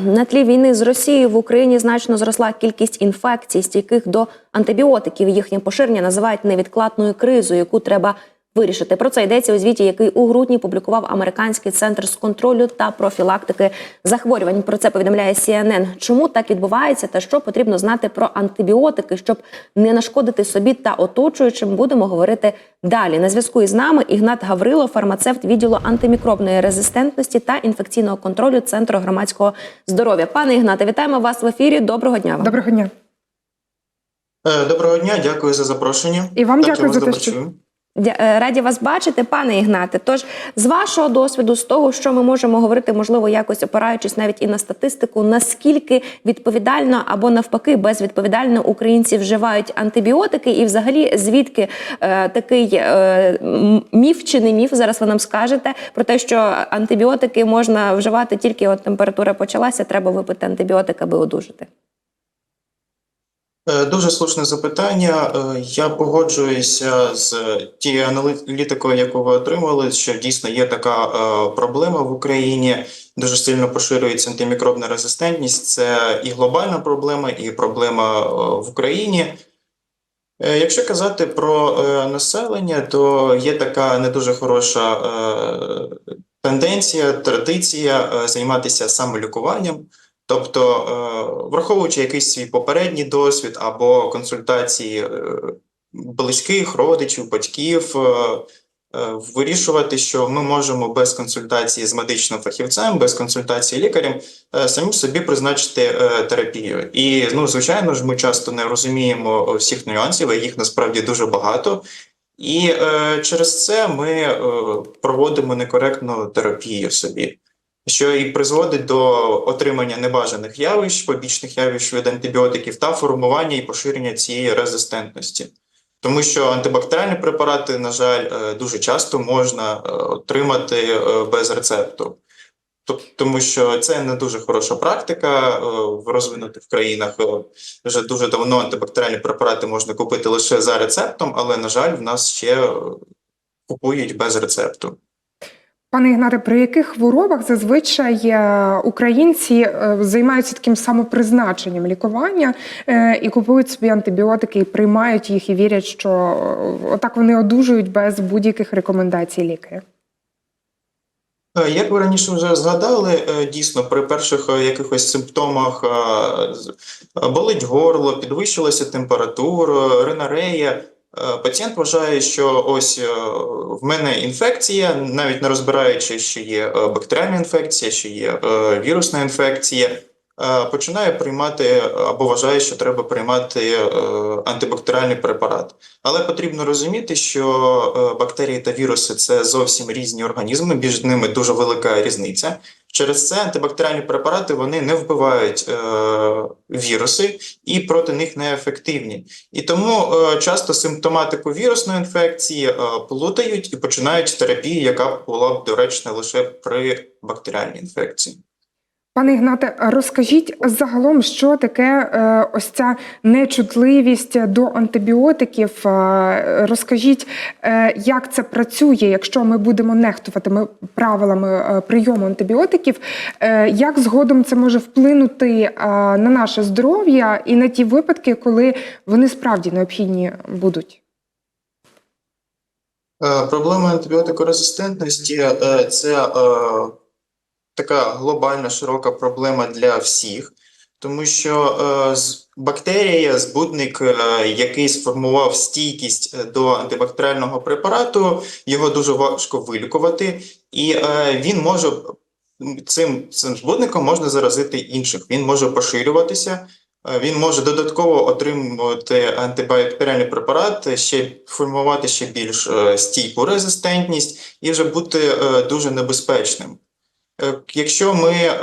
На тлі війни з Росією в Україні значно зросла кількість інфекцій, стійких до антибіотиків. Їхнє поширення називають невідкладною кризою, яку треба вирішити. Про це йдеться у звіті, який у грудні публікував американський центр з контролю та профілактики захворювань. Про це повідомляє CNN. Чому так відбувається та що потрібно знати про антибіотики, щоб не нашкодити собі та оточуючим, будемо говорити далі. На зв'язку із нами Ігнат Гаврило, фармацевт відділу антимікробної резистентності та інфекційного контролю Центру громадського здоров'я. Пане Ігнате, вітаємо вас в ефірі. Доброго дня вам. Доброго дня. Е, Доброго дня, дякую за запрошення. І вам Так, дякую за те, що- Раді вас бачити, пане Ігнате. Тож, з вашого досвіду, з того, що ми можемо говорити, можливо, якось опираючись навіть і на статистику, наскільки відповідально або навпаки безвідповідально українці вживають антибіотики, і взагалі звідки е, такий е, міф чи не міф, зараз ви нам скажете про те, що антибіотики можна вживати тільки от температура почалася, треба випити антибіотик, аби одужати. Е, Дуже слушне запитання. Е, Я погоджуюся з тією аналітикою, яку ви отримали, що дійсно є така е, проблема в Україні. Дуже сильно поширюється антимікробна резистентність. Це і глобальна проблема, і проблема в Україні. Якщо казати про населення, то є така не дуже хороша тенденція, традиція займатися самолікуванням. Тобто, е, враховуючи якийсь свій попередній досвід або консультації е, близьких, родичів, батьків, е, вирішувати, що ми можемо без консультації з медичним фахівцем, без консультації лікарем самі собі призначити терапію. І ну, звичайно ж, ми часто не розуміємо всіх нюансів, а їх насправді дуже багато. І е, через це ми е, проводимо некоректну терапію собі що і призводить до отримання небажаних явищ, побічних явищ від антибіотиків та формування і поширення цієї резистентності. Тому що антибактеріальні препарати, на жаль, е, дуже часто можна е, отримати е, без рецепту. Тому що це не дуже хороша практика в розвинутих країнах. Вже дуже давно антибактеріальні препарати можна купити лише за рецептом, але, на жаль, в нас ще купують без рецепту. Пане Ігнате, при яких хворобах зазвичай е, українці е, займаються таким самопризначенням лікування е, і купують собі антибіотики, і приймають їх і вірять, що отак вони одужують без будь-яких рекомендацій лікаря? Як ви раніше вже згадали, дійсно при перших якихось симптомах болить горло, підвищилася температура, ринорея. Е, Пацієнт вважає, що ось е, в мене інфекція, навіть не розбираючи, що є е, бактеріальна інфекція, що є вірусна інфекція, починає приймати або вважає, що треба приймати антибактеріальний препарат. Але потрібно розуміти, що бактерії та віруси це зовсім різні організми, між ними дуже велика різниця. Через це антибактеріальні препарати вони не вбивають е, віруси і проти них не ефективні. І тому е, часто симптоматику вірусної інфекції е, плутають і починають терапію, яка була б доречна лише при бактеріальній інфекції. Пане Ігнате, розкажіть загалом, що таке е, ось ця нечутливість до антибіотиків. Е, Розкажіть, е, як це працює, якщо ми будемо нехтувати правилами прийому антибіотиків, як згодом це може вплинути на наше здоров'я і на ті випадки, коли вони справді необхідні будуть? Проблема антибіотикорезистентності це така глобальна широка проблема для всіх, тому що е, бактерія, збудник, е, який сформував стійкість е, до антибактеріального препарату, його дуже важко вилікувати, і він може цим, цим збудником можна заразити інших. Він може поширюватися. Він може додатково отримувати антибактеріальний препарат, ще формувати ще більш стійку резистентність і вже бути дуже небезпечним. Е, Якщо ми, е,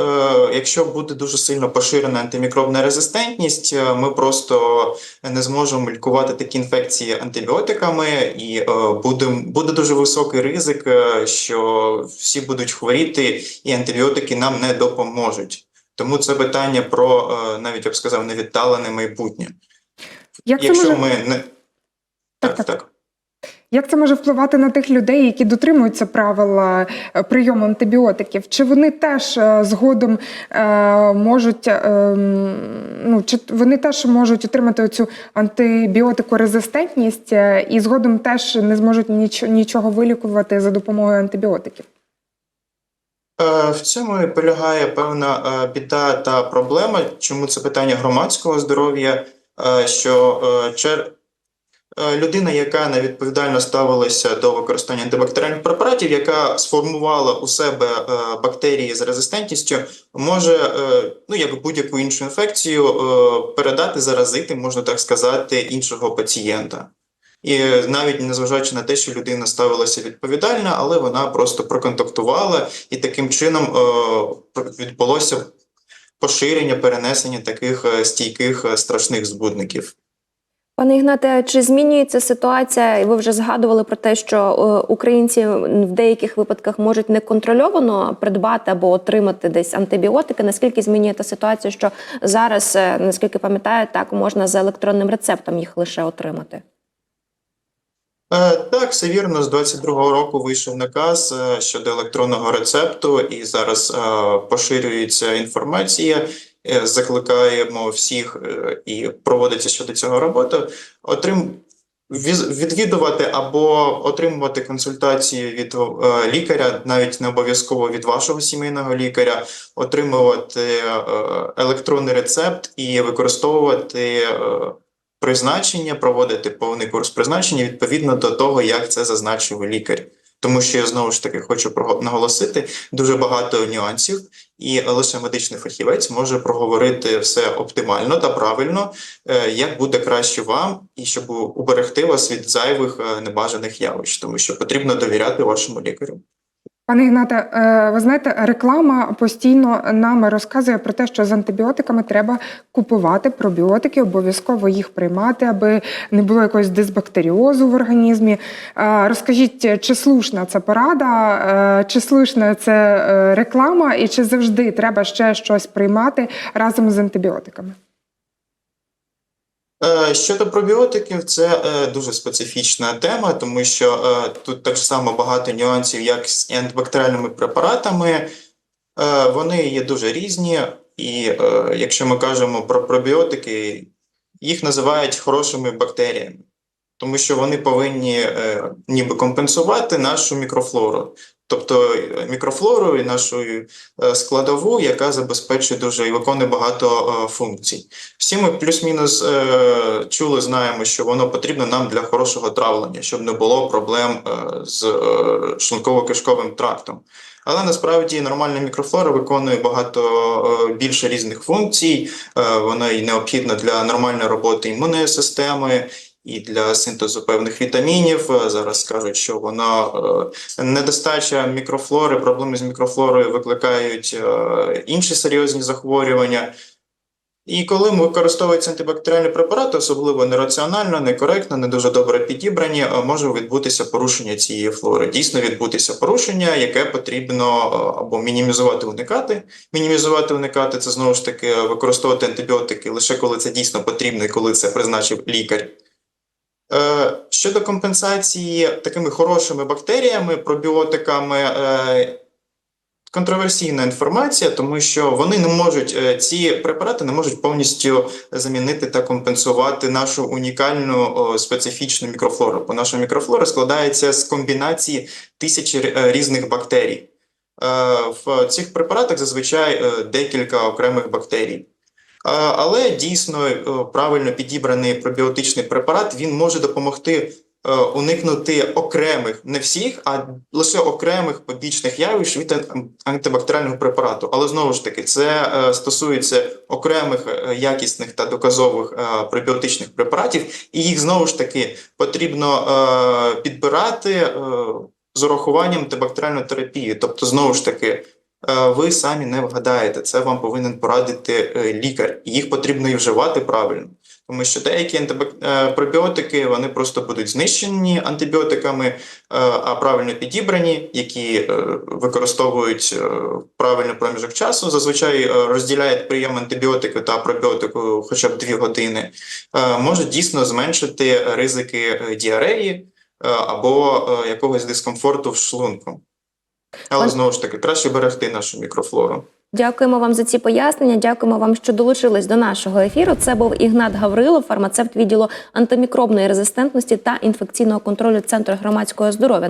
якщо буде дуже сильно поширена антимікробна резистентність, е, ми просто не зможемо лікувати такі інфекції антибіотиками, і буде, буде дуже високий ризик, що всі будуть хворіти, і антибіотики нам не допоможуть. Тому це питання про навіть я б сказав невіддалене майбутнє. Як це Якщо може ми не Так, так, так. Як це може впливати на тих людей, які дотримуються правил е, прийому антибіотиків? Чи вони теж е, згодом е, можуть ну чи вони теж можуть отримати цю антибіотикорезистентність і згодом теж не зможуть нічого, вилікувати за допомогою антибіотиків? В цьому і полягає певна біда та проблема, чому це питання громадського здоров'я, що людина, яка невідповідально ставилася до використання антибактеріальних препаратів, яка сформувала у себе е, бактерії з резистентністю, може, е, ну як будь-яку іншу інфекцію, е, передати, заразити, можна так сказати, іншого пацієнта. І навіть незважаючи на те, що людина ставилася відповідально, але вона просто проконтактувала, і таким чином е, відбулося поширення, перенесення таких е, стійких е, страшних збудників. Пане Ігнате, чи змінюється ситуація? Ви вже згадували про те, що е, українці в деяких випадках можуть неконтрольовано придбати або отримати десь антибіотики. Наскільки змінюється ситуація, що зараз, е, наскільки пам'ятаю, так можна за електронним рецептом їх лише отримати? Е, Так, все вірно. З 22-го року вийшов наказ щодо електронного рецепту, і зараз поширюється інформація. Е, Закликаємо всіх е, і проводиться щодо цього робота. Отрим відвідувати або отримувати консультації від е, лікаря, навіть не обов'язково від вашого сімейного лікаря, отримувати електронний рецепт і використовувати. призначення, проводити повний курс призначення відповідно до того, як це зазначив лікар. Тому що я знову ж таки хочу наголосити дуже багато нюансів, і лише медичний фахівець може проговорити все оптимально та правильно, е, як буде краще вам, і щоб уберегти вас від зайвих е, небажаних явищ, тому що потрібно довіряти вашому лікарю. Пане Ігнате, е, ви знаєте, реклама постійно нам розказує про те, що з антибіотиками треба купувати пробіотики, обов'язково їх приймати, аби не було якогось дисбактеріозу в організмі. Е, Розкажіть, чи слушна ця порада, е, чи слушна це реклама, і чи завжди треба ще щось приймати разом з антибіотиками? Е, Щодо пробіотиків, це е, дуже специфічна тема, тому що е, тут так само багато нюансів, як з антибактеріальними препаратами. Вони є дуже різні, і якщо ми кажемо про пробіотики, їх називають хорошими бактеріями, тому що вони повинні ніби компенсувати нашу мікрофлору. Тобто е, мікрофлору і нашу е, складову, яка забезпечує дуже і виконує багато е, функцій. Всі ми плюс-мінус чули, знаємо, що воно потрібно нам для хорошого травлення, щоб не було проблем з шлунково-кишковим трактом. Але насправді нормальна мікрофлора виконує багато більше різних функцій. Вона і необхідна для нормальної роботи імунної системи. І для синтезу певних вітамінів Е, зараз кажуть, що вона е, недостача мікрофлори, проблеми з мікрофлорою викликають е, інші серйозні захворювання. І коли використовуються антибактеріальні препарати, особливо нераціонально, некоректно, не дуже добре підібрані, може відбутися порушення цієї флори. Дійсно відбутися порушення, яке потрібно або мінімізувати, уникати. Мінімізувати, уникати це знову ж таки використовувати антибіотики лише коли це дійсно потрібно і коли це призначив лікар. Е, Щодо компенсації такими хорошими бактеріями, пробіотиками, е, контроверсійна інформація, тому що вони не можуть, е, ці препарати не можуть повністю замінити та компенсувати нашу унікальну специфічну мікрофлору. Бо наша мікрофлора складається з комбінації тисячі різних бактерій. В цих препаратах зазвичай декілька окремих бактерій. Але дійсно е, правильно підібраний пробіотичний препарат він може допомогти е, уникнути окремих, не всіх, а лише окремих побічних явищ від антибактеріального препарату. Але знову ж таки, це е, стосується окремих якісних та доказових пробіотичних препаратів, і їх знову ж таки потрібно підбирати з урахуванням антибактеріальної терапії. Тобто, знову ж таки. Е, Ви самі не вгадаєте, це вам повинен порадити е, лікар, і їх потрібно і вживати правильно. Тому що деякі е, пробіотики вони просто будуть знищені антибіотиками, а правильно підібрані, які використовують правильний проміжок часу. Зазвичай розділяють прийом антибіотику та пробіотику хоча б 2 години, можуть дійсно зменшити ризики діареї. або якогось дискомфорту в шлунку. Але знову ж таки, краще берегти нашу мікрофлору. Дякуємо вам за ці пояснення. Дякуємо вам, що долучились до нашого ефіру. Це був Ігнат Гаврилов, фармацевт відділу антимікробної резистентності та інфекційного контролю Центру громадського здоров'я.